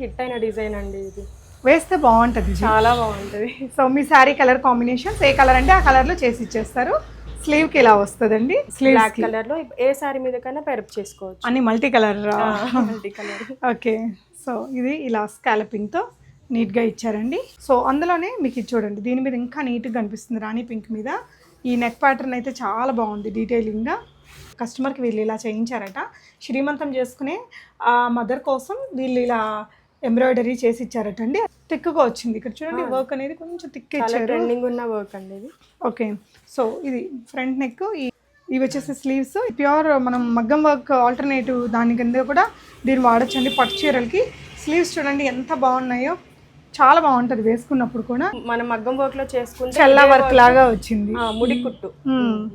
Hit అయిన design అండి ఇది. వేస్తే బాగుంటుంది. చాలా బాగుంటది. సో మీ శారీ కలర్ కాంబినేషన్స్ ఏ కలర్ అంటే ఆ కలర్లో చేసి ఇచ్చేస్తారు. స్లీవ్కి ఇలా వస్తుందండి. స్లీవ్ బ్లాక్ కలర్లో ఏ సారీ మీద కన్నా పెరప్ చేసుకోవచ్చు. అన్ని multi colour multi colour. Okay. So ఇది ఇలా స్కాలపింగ్తో నీట్గా ఇచ్చారండి. సో అందులోనే మీకు ఇది చూడండి. దీని మీద ఇంకా నీట్గా కనిపిస్తుంది రాణి పింక్ మీద. ఈ నెక్ ప్యాటర్న్ అయితే చాలా బాగుంది డీటెయిలింగ్గా కస్టమర్కి వీళ్ళు ఇలా చేయించారట. శ్రీమంతం చేసుకునే ఆ మదర్ కోసం వీళ్ళు ఇలా ఎంబ్రాయిడరీ చేసి ఇచ్చారట అండి థిక్గా వచ్చింది. ఇక్కడ చూడండి వర్క్ అనేది కొంచెం థిక్ ఇచ్చారు. ట్రెండింగ్ ఉన్న వర్క్ అండి ఇది. ఓకే. సో ఇది ఫ్రంట్ నెక్ ఇవి వచ్చేసి స్లీవ్స్ ప్యూర్ మనం మగ్గం వర్క్ ఆల్టర్నేటివ్ దాని కింద కూడా దీన్ని వాడచ్చండి. పట్టు చీరలకి. స్లీవ్స్ చూడండి ఎంత బాగున్నాయో. చాలా బాగుంటుంది వేసుకున్నప్పుడు కూడా. మనం మగ్గం వర్క్లో చేసుకుంటే చల్ల వర్క్ లాగా వచ్చింది. ముడి కుట్టు.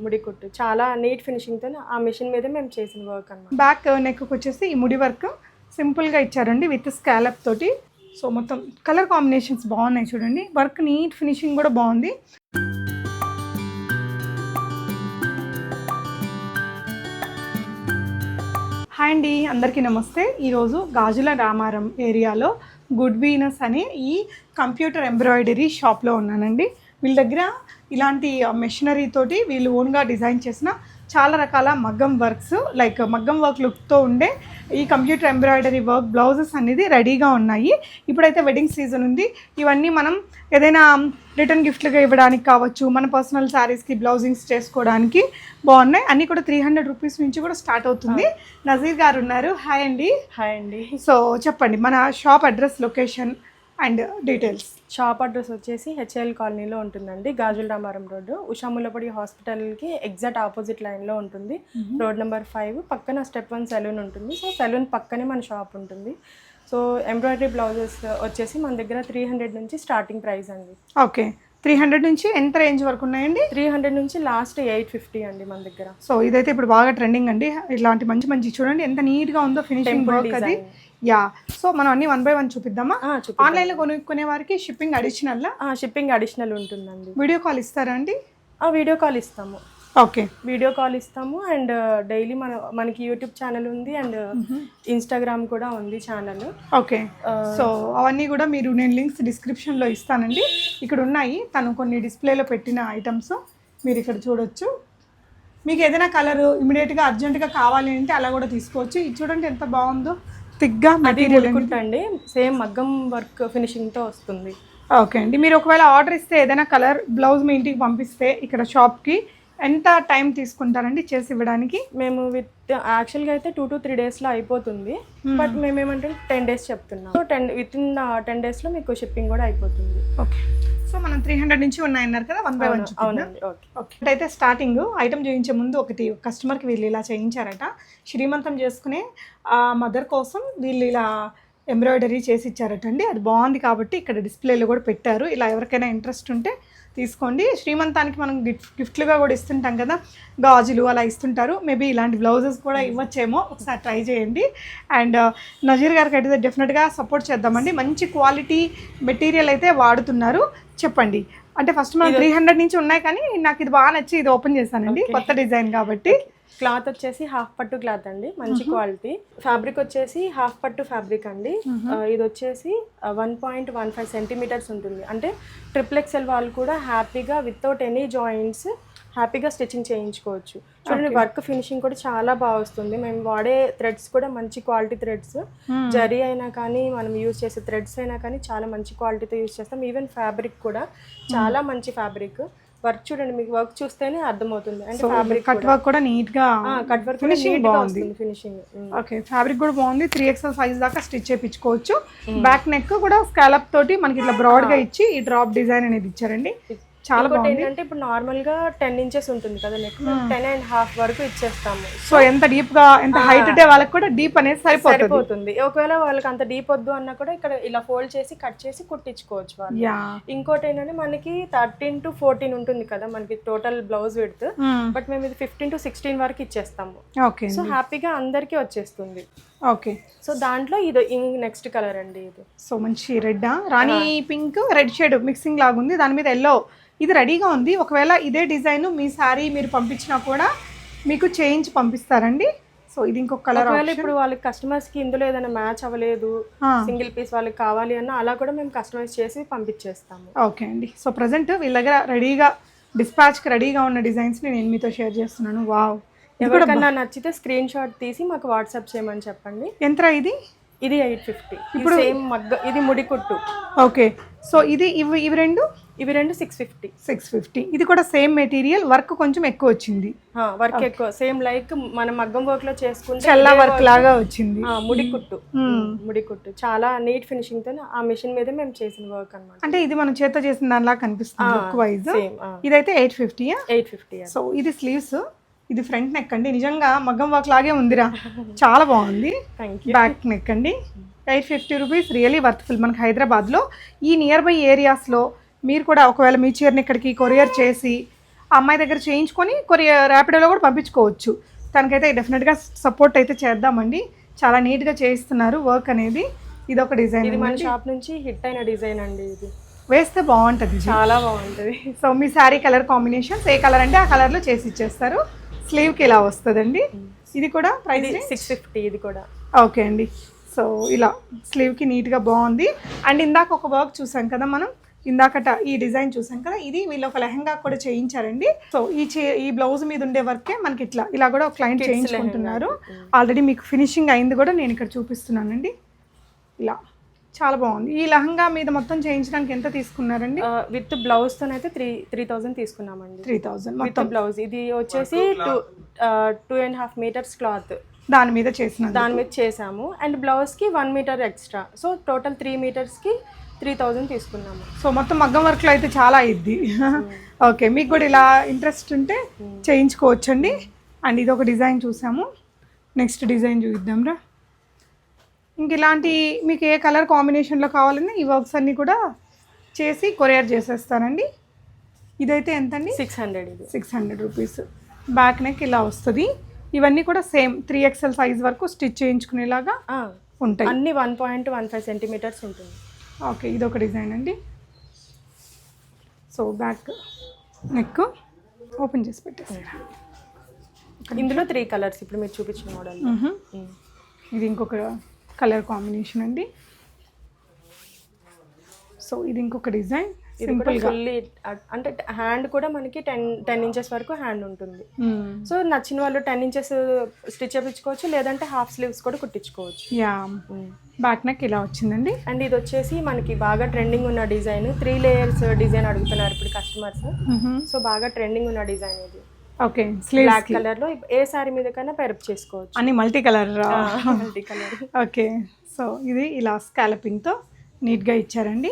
ముడి కుట్టు. చాలా నీట్ ఫినిషింగ్తో ఆ మిషన్ మీద మేము చేసిన వర్క్ అన్నమాట. బ్యాక్ నెక్ వచ్చేసి ఈ ముడి వర్క్ సింపుల్గా ఇచ్చారండి విత్ స్కాలప్ తోటి. సో మొత్తం కలర్ కాంబినేషన్స్ బాగున్నాయి చూడండి. వర్క్ నీట్ ఫినిషింగ్ కూడా బాగుంది. హాయ్ అండి అందరికీ నమస్తే. ఈరోజు గాజుల రామారం ఏరియాలో గుడ్ వీనస్ అనే ఈ కంప్యూటర్ ఎంబ్రాయిడరీ షాప్లో ఉన్నానండి. వీళ్ళ దగ్గర ఇలాంటి మెషినరీ తోటి వీళ్ళు ఓన్గా డిజైన్ చేసిన చాలా రకాల మగ్గం వర్క్స్ లైక్ మగ్గం వర్క్ లుక్తో ఉండే ఈ కంప్యూటర్ ఎంబ్రాయిడరీ వర్క్ బ్లౌజెస్ అనేది రెడీగా ఉన్నాయి. ఇప్పుడైతే వెడ్డింగ్ సీజన్ ఉంది. ఇవన్నీ మనం ఏదైనా రిటర్న్ గిఫ్ట్లుగా ఇవ్వడానికి కావచ్చు మన పర్సనల్ శారీస్కి బ్లౌజింగ్స్ చేసుకోవడానికి బాగున్నాయి. అన్నీ కూడా త్రీ హండ్రెడ్ రూపీస్ నుంచి కూడా స్టార్ట్ అవుతుంది. నజీర్ గారు ఉన్నారు. హాయ్ అండి. హాయ్ అండి. సో చెప్పండి మన shop address location and details. Shop address వచ్చేసి హెచ్ఎల్ కాలనీలో ఉంటుందండి. గాజుల రామారం రోడ్డు ఉషాములపడి హాస్పిటల్కి ఎగ్జాక్ట్ ఆపోజిట్ లైన్లో ఉంటుంది. Road number five. పక్కన స్టెప్ వన్ సెలూన్ ఉంటుంది. సో సెలూన్ పక్కనే మన షాప్ ఉంటుంది. సో ఎంబ్రాయిడరీ బ్లౌజెస్ వచ్చేసి మన దగ్గర త్రీ హండ్రెడ్ నుంచి స్టార్టింగ్ ప్రైస్ అండి. ఓకే. త్రీ హండ్రెడ్ నుంచి ఎంత రేంజ్ వరకు ఉన్నాయండి? త్రీ హండ్రెడ్ నుంచి లాస్ట్ ఎయిట్ ఫిఫ్టీ అండి మన దగ్గర. సో ఇదైతే ఇప్పుడు బాగా ట్రెండింగ్ అండి. ఇలాంటి మంచి మంచి చూడండి ఎంత నీట్గా ఉందో ఫినిషింగ్ వర్క్ అది. యా సో మనం అన్ని వన్ బై వన్ చూపిద్దామా? ఆ, చూపిద్దాం. ఆన్లైన్లో కొనుక్కునే వారికి షిప్పింగ్ అడిషనల్ షిప్పింగ్ అడిషనల్ ఉంటుందండి. వీడియో కాల్ ఇస్తారా అండి? ఆ వీడియో కాల్ ఇస్తాము. ఓకే. వీడియో కాల్ ఇస్తాము అండ్ డైలీ మన మనకి యూట్యూబ్ ఛానల్ ఉంది అండ్ ఇన్స్టాగ్రామ్ కూడా ఉంది ఛానల్. ఓకే. సో అవన్నీ కూడా మీరు నేను లింక్స్ డిస్క్రిప్షన్లో ఇస్తానండి. ఇక్కడ ఉన్నాయి. తను కొన్ని డిస్ప్లేలో పెట్టిన ఐటమ్స్ మీరు ఇక్కడ చూడొచ్చు. మీకు ఏదైనా కలర్ ఇమీడియట్గా అర్జెంటుగా కావాలి అంటే అలా కూడా తీసుకోవచ్చు. ఇది చూడండి ఎంత బాగుందో. థిక్గా మెటీరియల్ ముడుకుంటండి సేమ్ మగ్గం వర్క్ ఫినిషింగ్తో వస్తుంది. ఓకే అండి. మీరు ఒకవేళ ఆర్డర్ ఇస్తే ఏదైనా కలర్ బ్లౌజ్ మీ ఇంటికి పంపిస్తే ఇక్కడ షాప్కి ఎంత టైం తీసుకుంటారండి చేసి ఇవ్వడానికి? మేము విత్ యాక్చువల్గా అయితే టూ టు త్రీ డేస్లో అయిపోతుంది. బట్ మేము ఏమంటే టెన్ డేస్ చెప్తున్నాం. So ten with in ten డేస్లో మీకు షిప్పింగ్ కూడా అయిపోతుంది. ఓకే. సో మనం త్రీ హండ్రెడ్ నుంచి ఉన్నాయన్నారు కదా వన్ బై వన్ అవునండి ఓకే. ఓకే. అయితే స్టార్టింగ్ ఐటమ్ చూపించే ముందు ఒకటి కస్టమర్కి వీళ్ళు ఇలా చేయించారట. శ్రీమంతం చేసుకునే ఆ మదర్ కోసం వీళ్ళు ఇలా ఎంబ్రాయిడరీ చేసి ఇచ్చారట అండి అది బాగుంది కాబట్టి ఇక్కడ డిస్ప్లేలో కూడా పెట్టారు. ఇలా ఎవరికైనా ఇంట్రెస్ట్ ఉంటే తీసుకోండి. శ్రీమంతానికి మనం గిఫ్ట్ గిఫ్ట్లుగా కూడా ఇస్తుంటాం కదా. గాజులు అలా ఇస్తుంటారు. మేబీ ఇలాంటి బ్లౌజెస్ కూడా ఇవ్వచ్చేమో. ఒకసారి ట్రై చేయండి. అండ్ నజీర్ గారికి అయితే డెఫినెట్గా సపోర్ట్ చేద్దామండి. మంచి క్వాలిటీ మెటీరియల్ అయితే వాడుతున్నారు. చెప్పండి. అంటే ఫస్ట్ మనం త్రీ హండ్రెడ్ నుంచి ఉన్నాయి కానీ నాకు ఇది బాగా నచ్చి ఇది ఓపెన్ చేశానండి. కొత్త డిజైన్ కాబట్టి. క్లాత్ వచ్చేసి హాఫ్ పట్టు క్లాత్ అండి మంచి క్వాలిటీ. ఫ్యాబ్రిక్ వచ్చేసి హాఫ్ పట్టు ఫ్యాబ్రిక్ అండి. ఇది వచ్చేసి one point one five centimetres ఉంటుంది. అంటే ట్రిపుల్ ఎక్స్ఎల్ వాళ్ళు కూడా హ్యాపీగా వితౌట్ ఎనీ జాయింట్స్ హ్యాపీగా స్టిచ్చింగ్ చేయించుకోవచ్చు. చూడండి వర్క్ ఫినిషింగ్ కూడా చాలా బాగా వస్తుంది. మేము వాడే థ్రెడ్స్ కూడా మంచి క్వాలిటీ థ్రెడ్స్. జరీ అయినా కానీ మనం యూజ్ చేసే థ్రెడ్స్ అయినా కానీ చాలా మంచి క్వాలిటీతో యూజ్ చేస్తాం. ఈవెన్ ఫ్యాబ్రిక్ కూడా చాలా మంచి ఫ్యాబ్రిక్. వర్క్ చూడండి మీకు వర్క్ చూస్తేనే అర్థమవుతుంది. అంటే ఫ్యాబ్రిక్ కట్ వర్క్ కూడా. నీట్గా కట్ వర్క్ ఫినిషింగ్ బాగుంది. ఫినిషింగ్ ఓకే ఫ్యాబ్రిక్ కూడా బాగుంది. త్రీ ఎక్స్ఎల్ సైజ్ దాకా స్టిచ్ చేయించుకోవచ్చు బ్యాక్ నెక్ కూడా స్కాలప్ తోటి మనకి ఇట్లా బ్రాడ్గా ఇచ్చి ఈ డ్రాప్ డిజైన్ అనేది ఇచ్చారండి. చాలా బాగుంది. ఏంటంటే ఇప్పుడు నార్మల్గా టెన్ ఇంచెస్ ఉంటుంది కదా నెక్ టెన్ అండ్ హాఫ్ వరకు ఇచ్చేస్తాము. సో ఎంత డీప్గా ఎంత హైట్ ఉంటే వాళ్ళకి కూడా డీప్ అనేది సరిపోతుంది. సరిపోతుంది. ఒకవేళ వాళ్ళకి అంత డీప్ వద్దు అన్నా కూడా ఇక్కడ ఇలా ఫోల్డ్ చేసి కట్ చేసి కుట్టించుకోవచ్చు వాళ్ళు. ఇంకోటి ఏంటంటే మనకి థర్టీన్ టు ఫోర్టీన్ ఉంటుంది కదా మనకి టోటల్ బ్లౌజ్ విడ్త్. బట్ మేము ఇది ఫిఫ్టీన్ టు సిక్స్టీన్ వరకు ఇచ్చేస్తాము. ఓకే సో హ్యాపీగా అందరికీ వచ్చేస్తుంది. ఓకే. సో దాంట్లో ఇది నెక్స్ట్ కలర్ అండి ఇది. సో మంచి రెడ్ రాణి పింక్ రెడ్ షేడ్ మిక్సింగ్ లాగా ఉంది దాని మీద ఎల్లో. ఇది రెడీగా ఉంది. ఒకవేళ ఇదే డిజైన్ మీ శారీ మీరు పంపించినా కూడా మీకు చేయించి పంపిస్తారండి. సో ఇది ఇంకొక కలర్ ఒకవేళ ఇప్పుడు వాళ్ళకి కస్టమర్స్కి ఇందులో ఏదైనా మ్యాచ్ అవ్వలేదు సింగిల్ పీస్ వాళ్ళకి కావాలి అన్న అలా కూడా మేము కస్టమైజ్ చేసి పంపించేస్తాము. ఓకే అండి. సో ప్రజెంట్ వీళ్ళ దగ్గర రెడీగా డిస్పాచ్కి రెడీగా ఉన్న డిజైన్స్ని నేను మీతో షేర్ చేస్తున్నాను. వావ్. ఎవరికన్నా నచ్చితే స్క్రీన్ షాట్ తీసి మాకు వాట్సాప్ చేయమని చెప్పండి. ఎంత ఇది? ఇది ఎయిట్ ఫిఫ్టీ ఇప్పుడు సేమ్ మగ్గ ఇది ముడి కుట్టు ఓకే. సో ఇది ఇవి ఇవి రెండు? ఇవి రెండు సిక్స్ ఫిఫ్టీ సిక్స్ ఫిఫ్టీ ఇది కూడా సేమ్ మెటీరియల్ వర్క్ కొంచెం ఎక్కువ వచ్చింది. వర్క్ ఎక్కువ. సేమ్ లైక్ మన మగ్గం వర్క్లో చేసుకుంటే చల్ల వర్క్ లాగా వచ్చింది. ముడి కుట్టు ముడి కుట్టు చాలా నీట్ ఫినిషింగ్తో ఆ మిషన్ మీదే మేము చేసిన వర్క్ అనమాట అంటే ఇది మనం చేత చేసిన దానిలా కనిపిస్తుంది వైజ్ ఇదైతే ఎయిట్ ఫిఫ్టీయా ఎయిట్ ఫిఫ్టీ సో ఇది స్లీవ్స్ ఇది ఫ్రంట్ నెక్ అండి. నిజంగా మగ్గం వర్క్ లాగే ఉందిరా. చాలా బాగుంది. బ్యాక్ నెక్ అండి. Eight fifty rupees really worthful మనకి హైదరాబాద్లో ఈ నియర్ బై ఏరియాస్లో మీరు కూడా ఒకవేళ మీ చీరని ఇక్కడికి కొరియర్ చేసి ఆ అమ్మాయి దగ్గర చేయించుకొని కొరియర్ ర్యాపిడోలో కూడా పంపించుకోవచ్చు. తనకైతే డెఫినెట్గా సపోర్ట్ అయితే చేద్దామండి. చాలా నీట్గా చేయిస్తున్నారు వర్క్ అనేది. ఇది ఒక డిజైన్ ఇది మన షాప్ నుంచి హిట్ అయిన డిజైన్ అండి ఇది. వేస్తే బాగుంటుంది. చాలా బాగుంటది. సో మీ శారీ కలర్ కాంబినేషన్స్ ఏ కలర్ అంటే ఆ కలర్లో చేసి ఇచ్చేస్తారు. స్లీవ్కి ఇలా వస్తుందండి? ఇది కూడా ప్రైస్ సిక్స్ ఫిఫ్టీ ఇది కూడా. ఓకే అండి. సో ఇలా స్లీవ్కి నీట్గా బాగుంది. అండ్ ఇందాక ఒక వర్క్ చూసాం కదా మనం? ఇందాకట ఈ డిజైన్ చూసాం కదా? ఇది వీళ్ళు ఒక లెహంగా కూడా చేయించారండి. సో ఈ చే ఈ బ్లౌజ్ మీద ఉండే వర్కే మనకి ఇట్లా ఇలా కూడా ఒక క్లయింట్ చేయించుకుంటున్నారు. ఆల్రెడీ మీకు ఫినిషింగ్ అయింది కూడా నేను ఇక్కడ చూపిస్తున్నానండి. ఇలా. చాలా బాగుంది. ఈ లెహంగా మీద మొత్తం చేయించడానికి ఎంత తీసుకున్నారండి? విత్ బ్లౌజ్ తోనైతే త్రీ త్రీ థౌజండ్ తీసుకున్నామండి. త్రీ థౌజండ్ విత్ మొత్తం. బ్లౌజ్. ఇది వచ్చేసి two two and half metres cloth. దాని మీద చేసినది దాని మీద చేసాము. అండ్ బ్లౌజ్కి one metre extra. So total three మీటర్స్కి three thousand తీసుకున్నాము. సో మొత్తం మగ్గం వర్క్లో అయితే చాలా అయింది ఓకే మీకు కూడా ఇలా ఇంట్రెస్ట్ ఉంటే చేయించుకోవచ్చండి. అండ్ ఇది ఒక డిజైన్ చూసాము. నెక్స్ట్ డిజైన్ చూద్దాం రా ఇంక ఇలాంటి మీకు ఏ కలర్ కాంబినేషన్లో కావాలన్నా ఈ వర్క్స్ అన్నీ కూడా చేసి కొరియర్ చేసేస్తానండి. ఇదైతే ఎంతండి? సిక్స్ హండ్రెడ్ ఇది. Six hundred rupees back neck ఇలా వస్తుంది. ఇవన్నీ కూడా సేమ్ త్రీ ఎక్స్ఎల్ సైజ్ వరకు స్టిచ్ చేయించుకునేలాగా ఉంటాయి. అన్ని one point one five centimetres ఉంటుంది. ఓకే ఇది ఒక డిజైన్ అండి. సో బ్యాక్ నెక్ ఓపెన్ చేసి పెట్టేసారా ఇందులో త్రీ కలర్స్ ఇప్పుడు మీరు చూపించిన మోడల్ ఇది ఇంకొక కలర్ కాంబినేషన్ అండి. సో ఇది ఇంకొక డిజైన్. ఫుల్లీ అంటే హ్యాండ్ కూడా మనకి టెన్ టెన్ ఇంచెస్ వరకు హ్యాండ్ ఉంటుంది. సో నచ్చిన వాళ్ళు టెన్ ఇంచెస్ స్టిచ్ చేయించుకోవచ్చు లేదంటే హాఫ్ స్లీవ్స్ కూడా కుట్టించుకోవచ్చు. యా బ్యాక్ నెక్ ఇలా వచ్చిందండి. అండ్ ఇది వచ్చేసి మనకి బాగా ట్రెండింగ్ ఉన్న డిజైన్. త్రీ లేయర్స్ డిజైన్ అడుగుతున్నారు ఇప్పుడు కస్టమర్స్ సో బాగా ట్రెండింగ్ ఉన్న డిజైన్ ఇది. ఓకే. బ్లాక్ కలర్లో ఏ సారీ మీద కన్నా పెరప్ చేసుకోవచ్చు. అన్ని multi colour multi colour. Okay. So ఇది ఇలా స్కాలపింగ్తో నీట్గా ఇచ్చారండి.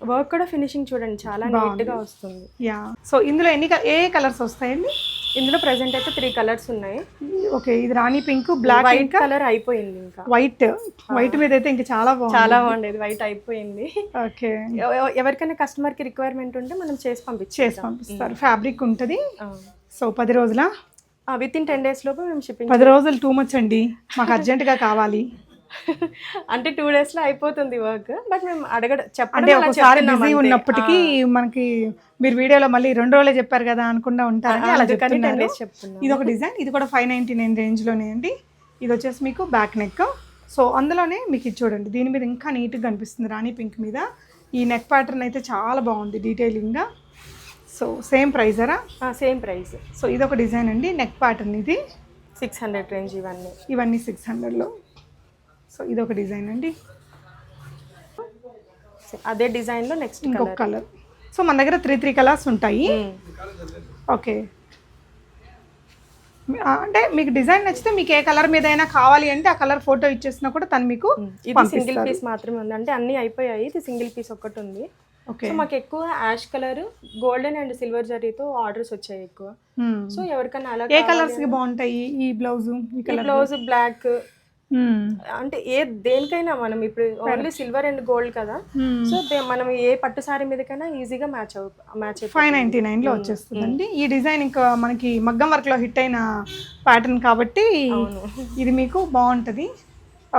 వర్క్ కూడా ఫినిషింగ్ చూడండి చాలా నీట్గా వస్తుంది. యా. సో ఇందులో ఎన్ని ఏ కలర్స్ వస్తాయండి? ఇందులో ప్రెసెంట్ అయితే త్రీ కలర్స్ ఉన్నాయి. ఓకే ఇది రాణి పింక్ బ్లాక్ వైట్ కలర్ అయిపోయింది ఇంకా. వైట్ వైట్ మీద అయితే ఇంకా చాలా బాగుంది. చాలా బాగుండేది వైట్ అయిపోయింది. ఓకే ఎవ- ఎవరికైనా కస్టమర్కి రిక్వైర్మెంట్ ఉంటే మనం చేసి పంపించాం చేసి పంపిస్తారు. ఫ్యాబ్రిక్ ఉంటుంది. సో పది రోజుల? విత్ ఇన్ టెన్ డేస్ లోపు మేము షిప్పింగ్ పది రోజులు టూ మచ్ అండి. మాకు అర్జెంటుగా కావాలి. అంటే టూ డేస్లో అయిపోతుంది వర్క్ బట్ మేము అడగడ చెప్పడం ఒకసారి బిజీ. ఉన్నప్పటికీ మనకి మీరు వీడియోలో మళ్ళీ రెండు రోజులే చెప్పారు కదా అనుకుండా ఉంటారని అలా చెప్తున్నారు. ఇది ఒక డిజైన్ ఇది కూడా ఫైవ్ నైంటీ నైన్ రేంజ్లోనే అండి. ఇది వచ్చేసి మీకు బ్యాక్ నెక్ సో అందులోనే మీకు ఇది చూడండి. దీని మీద ఇంకా నీట్గా కనిపిస్తుంది రాణి పింక్ మీద. ఈ నెక్ ప్యాటర్న్ అయితే చాలా బాగుంది డీటెయిలింగ్గా సో సేమ్ ప్రైజరా సేమ్ ప్రైస్ సో ఇది ఒక డిజైన్ అండి. నెక్ ప్యాటర్న్ ఇది. సిక్స్ హండ్రెడ్ రేంజ్ ఇవన్నీ. ఇవన్నీ సిక్స్ హండ్రెడ్లో సో ఇది ఒక డిజైన్ అండి. అదే డిజైన్లో నెక్స్ట్ ఇంకొక కలర్. సో మన దగ్గర త్రీ త్రీ కలర్స్ ఉంటాయి. ఓకే. అంటే మీకు డిజైన్ నచ్చితే మీకు ఏ కలర్ మీద అయినా కావాలి అంటే ఆ కలర్ ఫోటో ఇచ్చేసినా కూడా తను మీకు ఇది సింగిల్ పీస్ మాత్రమే ఉంది. అంటే అన్ని అయిపోయాయి. ఇది సింగిల్ పీస్ ఒక్కటి ఉంది. ఓకే. సో మాకు ఎక్కువ ash colour golden and silver జరీతో ఆర్డర్స్ వచ్చాయి ఎక్కువ. సో ఎవరికైనా అలా ఏ కలర్స్ బాగుంటాయి ఈ బ్లౌజ్ ఈ బ్లౌజ్? బ్లాక్ అంటే ఏ దేనికైనా మనం ఇప్పుడు ఓన్లీ సిల్వర్ అండ్ గోల్డ్ కదా. సో మనం ఏ పట్టు సారీ మీదకైనా ఈజీగా మ్యాచ్ మ్యాచ్ ఫైవ్ నైంటీ నైన్లో వచ్చేస్తుందండి. ఈ డిజైన్ ఇంకా మనకి మగ్గం వర్క్లో హిట్ అయిన ప్యాటర్న్ కాబట్టి ఇది మీకు బాగుంటుంది.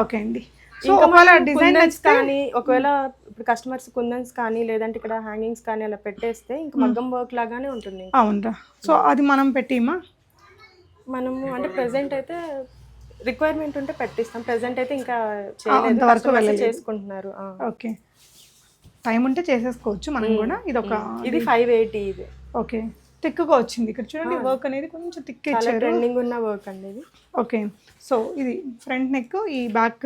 ఓకే అండి. సో ఒకవేళ డిజైన్ కానీ ఒకవేళ ఇప్పుడు కస్టమర్స్ కుందన్స్ కానీ లేదంటే ఇక్కడ హ్యాంగింగ్స్ కానీ అలా పెట్టేస్తే ఇంకా మగ్గం వర్క్ లాగానే ఉంటుంది అవునరా. సో అది మనం పెట్టిమా మనము అంటే ప్రెసెంట్ అయితే రిక్వైర్మెంట్ ఉంటే పెట్టిస్తాం. ప్రెసెంట్ అయితే ఇంకా చేయలేదు. చేసుకుంటున్నారు. ఓకే. టైం ఉంటే చేసేసుకోవచ్చు మనం కూడా. ఇది ఒక ఇది ఫైవ్ ఎయిటీ ఇది. ఓకే. థిక్గా వచ్చింది. ఇక్కడ చూడండి వర్క్ అనేది కొంచెం థిక్ ఇచ్చారు. ట్రెండింగ్ ఉన్న వర్క్ అండి ఇది. ఓకే. సో ఇది ఫ్రంట్ నెక్ ఈ బ్యాక్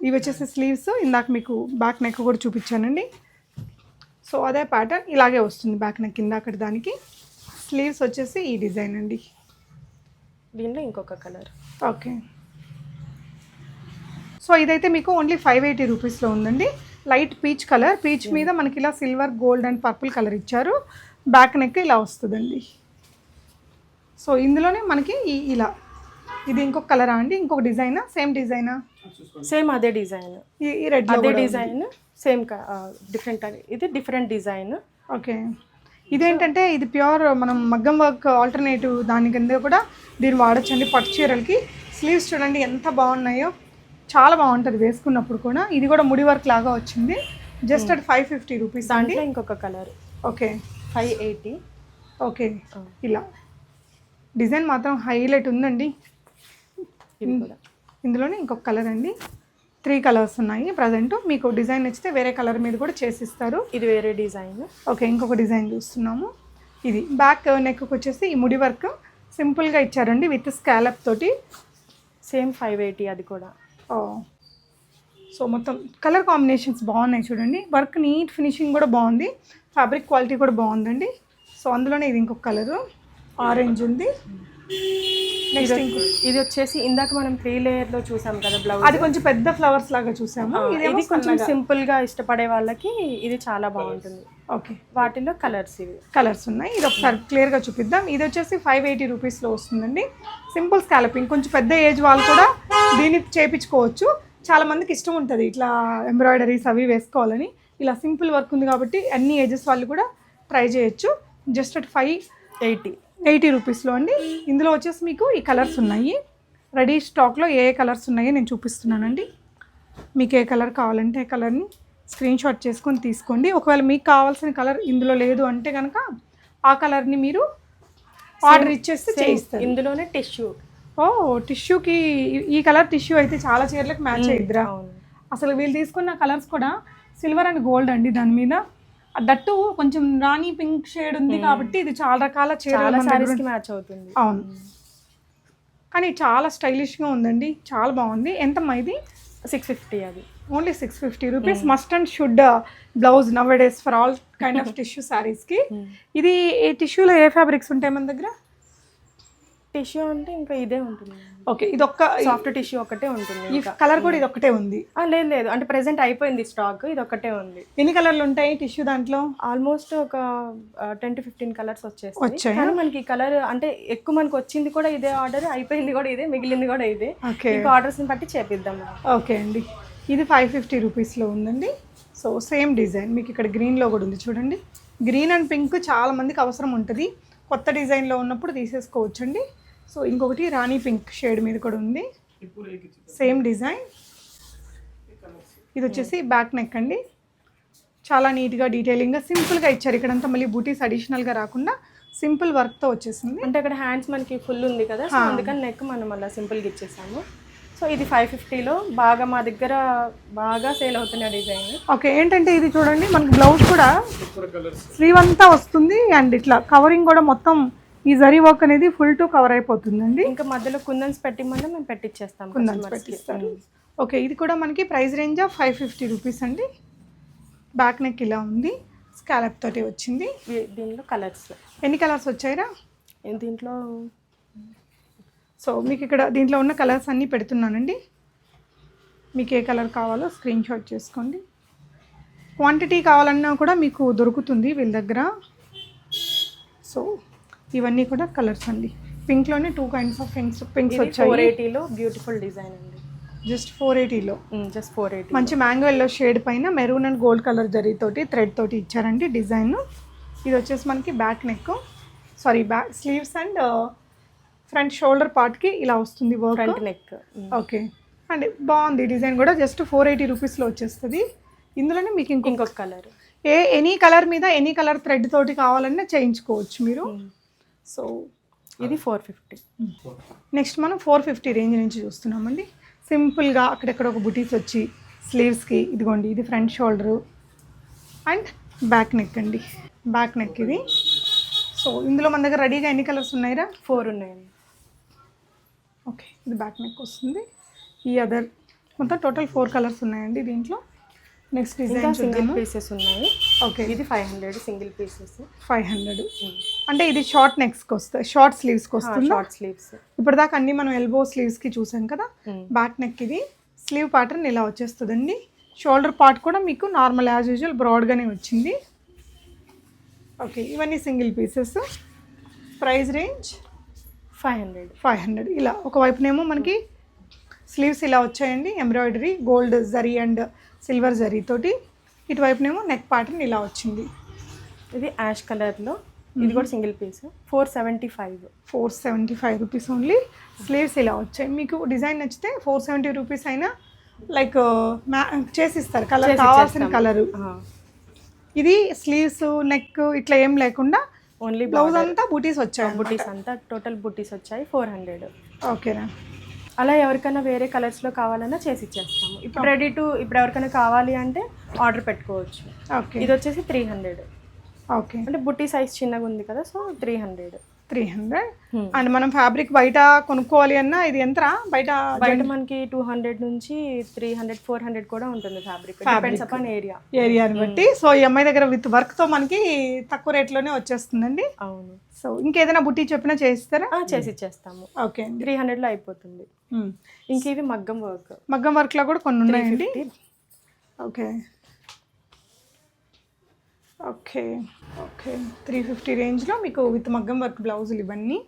ఇవి వచ్చేసి స్లీవ్స్. ఇందాక మీకు బ్యాక్ నెక్ కూడా చూపించానండి. సో అదే ప్యాటర్న్ ఇలాగే వస్తుంది బ్యాక్ నెక్ ఇందాకటి దానికి. స్లీవ్స్ వచ్చేసి ఈ డిజైన్ అండి. దీనిలో ఇంకొక కలర్. ఓకే. సో ఇదైతే మీకు ఓన్లీ ఫైవ్ ఎయిటీ రూపీస్లో ఉందండి. లైట్ పీచ్ కలర్ పీచ్ మీద మనకి ఇలా silver gold and purple colour ఇచ్చారు. బ్యాక్ నెక్ ఇలా వస్తుందండి. సో ఇందులోనే మనకి ఈ ఇలా. ఇది ఇంకొక కలరా అండి? ఇంకొక డిజైనా సేమ్ డిజైనా సేమ్ అదే డిజైన్ ఈ రెడ్ అదే డిజైన్ సేమ్ డిఫరెంట్ ఇది డిఫరెంట్ డిజైన్ ఓకే. ఇదేంటంటే ఇది ప్యూర్ మనం మగ్గం వర్క్ ఆల్టర్నేటివ్ దాని కింద కూడా దీన్ని వాడచ్చండి. పట్టు చీరలకి స్లీవ్స్ చూడండి ఎంత బాగున్నాయో. చాలా బాగుంటుంది వేసుకున్నప్పుడు కూడా. ఇది కూడా ముడి వర్క్ లాగా వచ్చింది. Just at five fifty rupees అండి. ఇంకొక colour. Okay. Five eighty. Okay. ఇలా. డిజైన్ మాత్రం హైలైట్ ఉందండి. ఇందులోనే ఇంకొక కలర్ అండి. త్రీ కలర్స్ ఉన్నాయి. ప్రజెంట్ మీకు డిజైన్ నచ్చితే వేరే కలర్ మీద కూడా చేసిస్తారు. ఇది వేరే డిజైన్. ఓకే ఇంకొక డిజైన్ చూస్తున్నాము. ఇది బ్యాక్ నెక్ వచ్చేసి ఈ ముడి వర్క్ సింపుల్గా ఇచ్చారండి విత్ స్కాలప్ తోటి. సేమ్ ఫైవ్ ఎయిటీ అది కూడా. ఓ. సో మొత్తం కలర్ కాంబినేషన్స్ బాగున్నాయి చూడండి. వర్క్ నీట్ ఫినిషింగ్ కూడా బాగుంది. ఫ్యాబ్రిక్ క్వాలిటీ కూడా బాగుందండి. సో అందులోనే ఇది ఇంకొక కలరు. ఆరెంజ్ ఉంది. నెక్స్ట్ ఇది వచ్చేసి ఇందాక మనం త్రీ లేయర్లో చూసాం కదా బ్లౌజ్ అది కొంచెం పెద్ద ఫ్లవర్స్ లాగా చూసాము. ఇది కొంచెం సింపుల్గా ఇష్టపడే వాళ్ళకి ఇది చాలా బాగుంటుంది. ఓకే. వాటిలో కలర్స్ ఇవి. కలర్స్ ఉన్నాయి. ఇది ఒకసారి క్లియర్గా చూపిద్దాం. ఇది వచ్చేసి ఫైవ్ ఎయిటీ రూపీస్లో వస్తుందండి. సింపుల్ స్కాలపింగ్ కొంచెం పెద్ద ఏజ్ వాళ్ళు కూడా దీన్ని చేపించుకోవచ్చు. చాలా మందికి ఇష్టం ఉంటుంది ఇట్లా ఎంబ్రాయిడరీస్ అవి వేసుకోవాలని. ఇలా సింపుల్ వర్క్ ఉంది కాబట్టి అన్ని ఏజెస్ వాళ్ళు కూడా ట్రై చేయొచ్చు. Just at five eighty eighty రూపీస్లో అండి. ఇందులో వచ్చేసి మీకు ఈ కలర్స్ ఉన్నాయి. రెడీ స్టాక్లో ఏ ఏ కలర్స్ ఉన్నాయో నేను చూపిస్తున్నానండి. మీకు ఏ కలర్ కావాలంటే ఏ కలర్ని స్క్రీన్ షాట్ చేసుకొని తీసుకోండి. ఒకవేళ మీకు కావాల్సిన కలర్ ఇందులో లేదు అంటే కనుక ఆ కలర్ని మీరు ఆర్డర్ ఇచ్చేస్తే చేయిస్తారు. ఇందులోనే టిష్యూ ఓ టిష్యూకి ఈ కలర్ టిష్యూ అయితే చాలా చీరలకు మ్యాచ్ అయ్యిద్దిరా. అసలు వీళ్ళు తీసుకున్న కలర్స్ కూడా సిల్వర్ అండ్ గోల్డ్ అండి దాని మీద. దట్టు కొంచెం రాణి పింక్ షేడ్ ఉంది కాబట్టి ఇది చాలా రకాల చీరలు మ్యాచ్ అవుతుంది. అవును. కానీ చాలా స్టైలిష్గా ఉందండి. చాలా బాగుంది. ఎంతమ్మా ఇది? సిక్స్ ఫిఫ్టీ అది. Only six fifty rupees must and should blouse now days for all kind of tissue శారీస్కి ఇది ఈ టిష్యూలో ఏ ఫ్యాబ్రిక్స్ ఉంటాయి మన దగ్గర? టిష్యూ అంటే ఇంకా ఇదే ఉంటుంది. ఓకే ఇది ఒక్క సాఫ్ట్ టిష్యూ ఒకటే ఉంటుంది కలర్ కూడా ఇది ఒక్కటే ఉంది లేదు లేదు. అంటే ప్రెసెంట్ అయిపోయింది స్టాక్ ఇది ఒకటే ఉంది. ఎన్ని కలర్లు ఉంటాయి టిష్యూ దాంట్లో? ఆల్మోస్ట్ ఒక టెన్ టు ఫిఫ్టీన్ కలర్స్ వచ్చేస్తాయి. వచ్చాయా? కానీ మనకి కలర్ అంటే ఎక్కువ మనకి వచ్చింది కూడా ఇదే ఆర్డర్ అయిపోయింది కూడా ఇదే మిగిలింది కూడా ఇదే. ఓకే ఇంకా ఆర్డర్స్ని బట్టి చేపిద్దాం ఓకే అండి. ఇది ఫైవ్ ఫిఫ్టీ రూపీస్లో ఉందండి. సో సేమ్ డిజైన్ మీకు ఇక్కడ గ్రీన్లో కూడా ఉంది. చూడండి. గ్రీన్ అండ్ పింక్ చాలా మందికి అవసరం ఉంటుంది. కొత్త డిజైన్లో ఉన్నప్పుడు తీసేసుకోవచ్చండి. సో ఇంకొకటి రాణి పింక్ షేడ్ మీద కూడా ఉంది. Same design. ఇది వచ్చేసి బ్యాక్ నెక్ అండి. చాలా నీట్గా డీటెయిలింగ్గా సింపుల్గా ఇచ్చారు. ఇక్కడంతా మళ్ళీ బూటీస్ అడిషనల్గా రాకుండా సింపుల్ వర్క్తో వచ్చేసింది. అంటే అక్కడ హ్యాండ్స్ మనకి ఫుల్ ఉంది కదా సో అందుకని నెక్ మనం అలా సింపుల్గా ఇచ్చేసాము. సో ఇది ఫైవ్ ఫిఫ్టీలో బాగా మా దగ్గర బాగా సేల్ అవుతున్న డిజైన్. ఓకే ఏంటంటే ఇది చూడండి మనకి బ్లౌజ్ కూడా స్లీవ్ అంతా వస్తుంది. అండ్ ఇట్లా కవరింగ్ కూడా మొత్తం ఈ జరీ వర్క్ అనేది ఫుల్ టు కవర్ అయిపోతుందండి. ఇంకా మధ్యలో కుందన్స్ పెట్టిమన్నా మేము పెట్టిచ్చేస్తాం కుందన్స్. పెట్టిస్తారు. ఓకే ఇది కూడా మనకి price range of five fifty rupees అండి. బ్యాక్ నెక్ ఇలా ఉంది స్కాలప్ తోటి వచ్చింది. దీనిలో కలర్స్ ఎన్ని కలర్స్ వచ్చాయిరా? దీంట్లో? సో మీకు ఇక్కడ దీంట్లో ఉన్న కలర్స్ అన్నీ పెడుతున్నానండి. మీకు ఏ కలర్ కావాలో స్క్రీన్ షాట్ చేసుకోండి. క్వాంటిటీ కావాలన్నా కూడా మీకు దొరుకుతుంది వీళ్ళ దగ్గర. సో ఇవన్నీ కూడా కలర్స్ అండి. పింక్లోనే two kinds of pinks pinks four వచ్చాయి. ఎయిటీలో బ్యూటిఫుల్ డిజైన్ అండి. జస్ట్ ఫోర్ ఎయిటీలో జస్ట్ ఫోర్ ఎయిటీ మంచి మ్యాంగో ఎల్లో షేడ్ పైన మెరూన్ అండ్ గోల్డ్ కలర్ జరీతోటి థ్రెడ్ తోటి ఇచ్చారండి డిజైన్ ఇది వచ్చేసి మనకి back neck sorry back sleeves and front shoulder పార్ట్కి ఇలా వస్తుంది work front neck okay and బాగుంది డిజైన్ కూడా. జస్ట్ ఫోర్ ఎయిటీ రూపీస్లో వచ్చేస్తుంది. ఇందులోనే మీకు ఇంకో ఇంకొక కలర్ ఏ ఎనీ కలర్ మీద ఎనీ కలర్ థ్రెడ్ తోటి కావాలన్నా చేయించుకోవచ్చు మీరు. సో ఇది ఫోర్ ఫిఫ్టీ నెక్స్ట్ మనం ఫోర్ ఫిఫ్టీ రేంజ్ నుంచి చూస్తున్నామండి. సింపుల్గా అక్కడెక్కడ ఒక బుటీస్ వచ్చి స్లీవ్స్కి ఇదిగోండి ఇది front shoulder and back neck అండి. బ్యాక్ నెక్ ఇది. సో ఇందులో మన దగ్గర రెడీగా ఎన్ని కలర్స్ ఉన్నాయిరా? ఫోర్ ఉన్నాయండి. ఓకే ఇది బ్యాక్ నెక్ వస్తుంది. ఈ అదర్ మొత్తం టోటల్ ఫోర్ కలర్స్ ఉన్నాయండి దీంట్లో. నెక్స్ట్ ఇంకా డిజైన్ సింగిల్ పీసెస్ ఉన్నాయి. ఓకే ఇది five hundred single pieces five hundred అంటే ఇది షార్ట్ నెక్స్కి వస్తుంది షార్ట్ స్లీవ్స్కి వస్తుంది? షార్ట్ స్లీవ్స్ ఇప్పటిదాకా అన్ని మనం ఎల్బో స్లీవ్స్కి చూసాం కదా? బ్యాక్ నెక్ ఇది. స్లీవ్ ప్యాటర్న్ ఇలా వచ్చేస్తుందండి. షోల్డర్ పార్ట్ కూడా మీకు నార్మల్ యాజ్ యూజువల్ బ్రాడ్గానే వచ్చింది. ఓకే ఇవన్నీ single pieces price range five hundred five hundred ఇలా. ఒకవైపునేమో మనకి స్లీవ్స్ ఇలా వచ్చాయండి. Embroidery gold zari and silver జరీ తోటి ఇటువైపునేమో నెక్ ప్యాటర్న్ ఇలా వచ్చింది. ఇది యాష్ కలర్లో. ఇది కూడా single piece. Four seventy five. Four seventy five rupees only. Sleeves ఇలా వచ్చాయి. మీకు డిజైన్ నచ్చితే ఫోర్ సెవెంటీ రూపీస్ అయినా లైక్ చేసిస్తారు. కలర్ కావాల్సిన కలరు. ఇది స్లీవ్స్ నెక్ ఇట్లా ఏం లేకుండా ఓన్లీ బ్లౌజ్ అంతా బూటీస్ వచ్చాయి బుటీస్ అంతా టోటల్ బుటీస్ వచ్చాయి. Four hundred. ఓకేనా అలా ఎవరికైనా వేరే కలర్స్లో కావాలన్నా చేసి ఇచ్చేస్తాము. ఇప్పుడు రెడీ టు ఇప్పుడు ఎవరికైనా కావాలి అంటే ఆర్డర్ పెట్టుకోవచ్చు. ఓకే ఇది వచ్చేసి త్రీ హండ్రెడ్ ఓకే అంటే బుట్టి సైజ్ చిన్నగా ఉంది కదా so three hundred three hundred. And మనం ఫ్యాబ్రిక్ బయట కొనుక్కోవాలి అన్నా ఇది ఎంతరా? బయట బయట మనకి టూ హండ్రెడ్ నుంచి త్రీ హండ్రెడ్ ఫోర్ హండ్రెడ్ కూడా ఉంటుంది ఫ్యాబ్రిక్. డిపెండ్స్ అపాన్ ఏరియా ఏరియాని బట్టి. సో ఈ అమ్మాయి దగ్గర విత్ వర్క్తో మనకి తక్కువ రేట్లోనే వచ్చేస్తుందండి. అవును. సో ఇంకేదైనా బుట్టి చెప్పినా చేస్తారా? చేసి ఇచ్చేస్తాము. ఓకే త్రీ హండ్రెడ్లో అయిపోతుంది. మ్మ్. ఇంక ఇవి మగ్గం వర్క్? మగ్గం వర్క్లో కూడా కొన్ని ఉన్నాయండి. Okay. Okay okay. Three fifty రేంజ్లో మీకు విత్ మగ్గం వర్క్ బ్లౌజులు ఇవన్నీ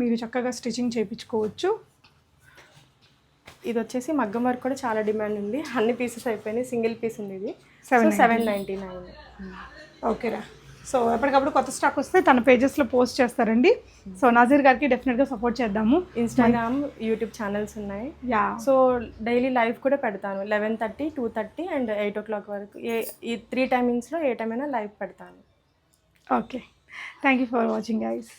మీరు చక్కగా స్టిచ్చింగ్ చేయించుకోవచ్చు. ఇది వచ్చేసి మగ్గం వర్క్ కూడా చాలా డిమాండ్ ఉంది. అన్ని పీసెస్ అయిపోయినాయి. సింగిల్ పీస్ ఉంది ఇది. Seven seven ninety nine. ఓకేరా. సో ఎప్పటికప్పుడు కొత్త స్టాక్ వస్తే తన పేజెస్లో పోస్ట్ చేస్తారండి. సో నజీర్ గారికి డెఫినెట్గా సపోర్ట్ చేద్దాము. ఇన్స్టాగ్రామ్ యూట్యూబ్ ఛానల్స్ ఉన్నాయి. యా సో డైలీ లైవ్ కూడా పెడతాను. Eleven thirty two thirty and eight o'clock వరకు. ఏ ఈ త్రీ టైమింగ్స్లో ఏ టైం అయినా లైవ్ పెడతాను. Okay thank you for watching guys